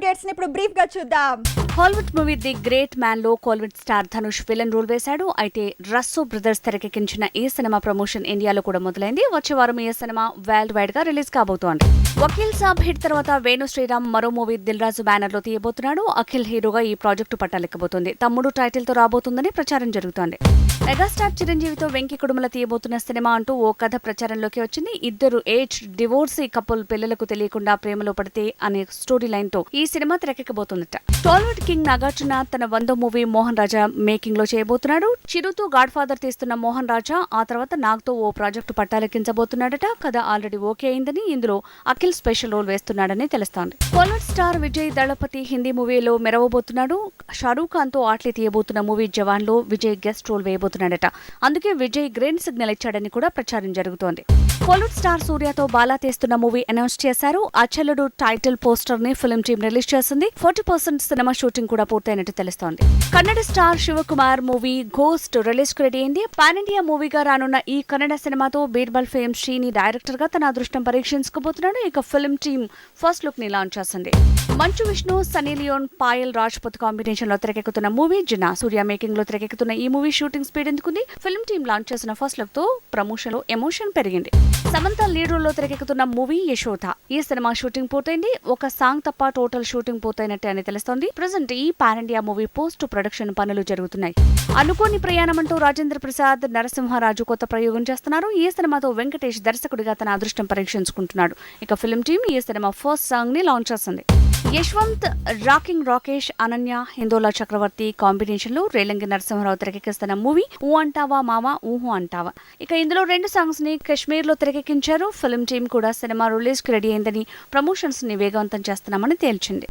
అప్డేట్స్ని ఇప్పుడు బ్రీఫ్గా చూద్దాం. Hollywood movie the great మ్యాన్లో Kollywood star Dhanush villain role వేశాడు. అయితే రస్సో బ్రదర్స్ తెరకెక్కించిన ఈ సినిమా ప్రమోషన్ ఇండియాలో కూడా మొదలైంది. వచ్చే వారం ఈ సినిమా వరల్డ్ వైడ్గా రిలీజ్ కాబోతోంది. వకీల్ సాబ్ హిట్ తర్వాత వేణు శ్రీరామ్ మరో మూవీ దిల్ రాజు బ్యానర్లో తీయబోతున్నాడు. అఖిల్ హీరోగా ఈ ప్రాజెక్టు పట్టాలెక్కబోతుంది. తమ్ముడు టైటిల్తో రాబోతుందని ప్రచారం జరుగుతోంది. మెగాస్టార్ చిరంజీవితో వెంకి కుడుమల తీయబోతున్న సినిమా అంటూ ఓ కథ ప్రచారంలోకి వచ్చింది. ఇద్దరు ఏజ్ డివోర్సీ కపుల్ పిల్లలకు తెలియకుండా ప్రేమలో పడితే అనే స్టోరీ లైన్తో ఈ సినిమా తెరకెక్కబోతుందట. టాలీవుడ్ కింగ్ నాగార్జున తన వందో మూవీ మోహన్ రాజా మేకింగ్లో చేయబోతున్నాడు. చిరుతో గాడ్ ఫాదర్ తీస్తున్న మోహన్ రాజా ఆ తర్వాత నాగ్తో ఓ ప్రాజెక్టు పట్టాలెక్కించబోతున్నాడట. కథ ఆల్రెడీ ఓకే అయిందని ఇందులో అఖిల్ స్పెషల్ రోల్ వేస్తున్నాడని తెలుస్తోంది. కోల్వట్ స్టార్ విజయ్ దళపతి హిందీ మూవీలో మెరవబోతున్నాడు. షారూఖ్ ఖాన్తో ఆట్లే తీయబోతున్న మూవీ జవాన్లో విజయ్ గెస్ట్ రోల్ వేయబోతున్నాడట. అందుకే విజయ్ గ్రీన్ సిగ్నల్ ఇచ్చాడని కూడా ప్రచారం జరుగుతోంది. కోల్వుడ్ స్టార్ సూర్యతో బాలా తీస్తున్న మూవీ అనౌన్స్ చేశారు. అచ్చలుడు టైటిల్ పోస్టర్ని ఫిల్మ్ టీం రిలీజ్ చేసింది. ఫోర్టీ పర్సెంట్ సినిమా షూటింగ్ కూడా పూర్తయినట్టు తెలుస్తోంది. Kannada star Shivakumar movie ghost రిలీజ్కు ready అయింది. పాన్ ఇండియా మూవీగా రానున్న ఈ కన్నడ సినిమాతో బీర్బల్ ఫేమ్ శ్రీని డైరెక్టర్గా తన అదృష్టం పరీక్షించుకోబోతున్నాడు ఇక ఫిల్మ్ టీం ఫస్ట్ లుక్ని లాంచ్ చేసింది. మంచు విష్ణు సనీ లియోన్ పాయల్ రాజ్పత్ కాంబినేషన్లో తెరకెక్కుతున్న మూవీ జినా సూర్య మేకింగ్లో తెరకెక్కుతున్న ఈ మూవీ షూటింగ్ స్పీడ్ ఎందుకుంది? ఫిల్మ్ టీం లాంచ్ చేసిన ఫస్ట్ లుక్తో ప్రమోషన్లో ఎమోషన్ పెరిగింది. సమంత లీడర్లో తెరకెక్కుతున్న మూవీ యశోధ ఈ సినిమా షూటింగ్ పూర్తయింది. ఒక సాంగ్ తప్ప టోటల్ షూటింగ్ పూర్తయినట్టే అని తెలుస్తోంది. ప్రజెంట్ ఈ pan India movie post production పనులు జరుగుతున్నాయి. అనుకోని ప్రయాణం అంటూ రాజేంద్ర ప్రసాద్ నరసింహరాజు కొత్త ప్రయోగం చేస్తున్నారు. ఈ సినిమాతో వెంకటేష్ దర్శకుడిగా తన అదృష్టం పరీక్షించుకుంటున్నాడు. ఇక ఫిల్మ్ టీం ఈ సినిమా ఫస్ట్ సాంగ్ని లాంచ్ చేస్తుంది. యశ్వంత్ రాకింగ్ రాకేష్ అనన్య హిందోలా చక్రవర్తి కాంబినేషన్లో రేలంగి నరసింహరావు తెరకెక్కిస్తున్న మూవీ ఊ అంటావా మావా ఊహు అంటావా. ఇక ఇందులో రెండు సాంగ్స్ని కశ్మీర్లో తెరకెక్కించారు. ఫిల్మ్ టీం కూడా సినిమా రిలీజ్కి రెడీ అయిందని ప్రమోషన్స్ని వేగవంతం చేస్తున్నామని తేల్చింది.